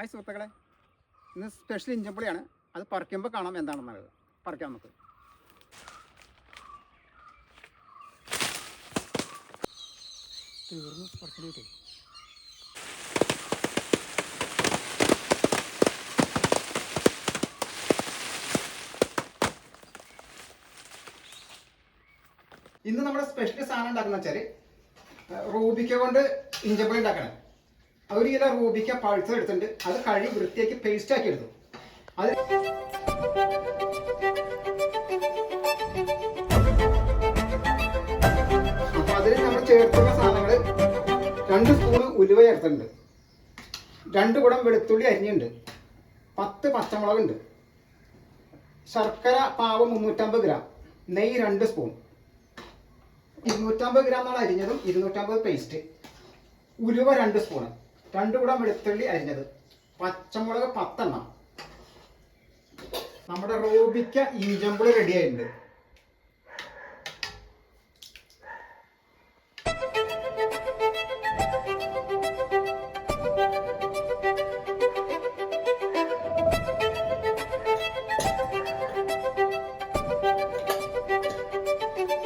Hi സുഹൃത്തുക്കളെ. ഇന്ന് special ഇഞ്ചമ്പുളിയാണ് അത് പറിക്കുമ്പോൾ കാണാം എന്താണെന്നുള്ളത്. പറിക്കാം നമുക്ക്. തീർന്നു. പറിച്ചിട്ട് ഇന്ന് നമ്മുടെ സ്പെഷ്യൽ സാധനം ഉണ്ടാക്കുന്ന വെച്ചാൽ റൂബിക്ക കൊണ്ട് ഇഞ്ചപ്പുളി ഉണ്ടാക്കണം. ഒരു കിലോ റൂബിക്ക പഴുത്തത് എടുത്തിട്ടുണ്ട്. അത് കഴുകി വൃത്തിയാക്കി പേസ്റ്റ് ആക്കി എടുത്തു. അത് അപ്പൊ അതിൽ നമ്മൾ ചേർത്തുള്ള സാധനങ്ങൾ രണ്ട് സ്പൂൺ ഉലുവ ചേർത്തിട്ടുണ്ട്. രണ്ട് കുടം വെളുത്തുള്ളി അരിഞ്ഞുണ്ട് പത്ത് പച്ചമുളകുണ്ട്. ശർക്കര പാവ് മുന്നൂറ്റമ്പത് ഗ്രാം. നെയ്യ് രണ്ട് സ്പൂൺ ഇരുന്നൂറ്റമ്പത് ഗ്രാം എന്നാണ് അരിഞ്ഞതും ഇരുന്നൂറ്റമ്പത് പേസ്റ്റ് ഉലുവ രണ്ട് സ്പൂണ് രണ്ട് കൂടം വെളുത്തുള്ളി അരിഞ്ഞത്. പച്ചമുളക് പത്തെണ്ണം. നമ്മുടെ റോബിക്ക ഇഞ്ചമ്പുളി റെഡി ആയിട്ടുണ്ട്.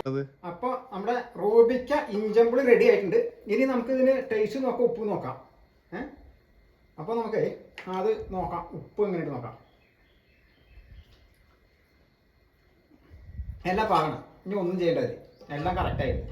അത്? അപ്പോൾ നമ്മുടെ റോബിക്ക ഇഞ്ചമ്പുളി റെഡി ആയിട്ടുണ്ട്. ഇനി നമുക്ക് ഇതിന് ടേസ്റ്റ് നോക്കാം ഉപ്പ് നോക്കാം. ഏ? അപ്പോൾ നമുക്ക് അത് നോക്കാം. ഉപ്പ് എങ്ങനെയിട്ട് നോക്കാം. എല്ലാം പാകണം. ഇനി ഒന്നും ചെയ്യേണ്ടത് എല്ലാം കറക്റ്റായിട്ട്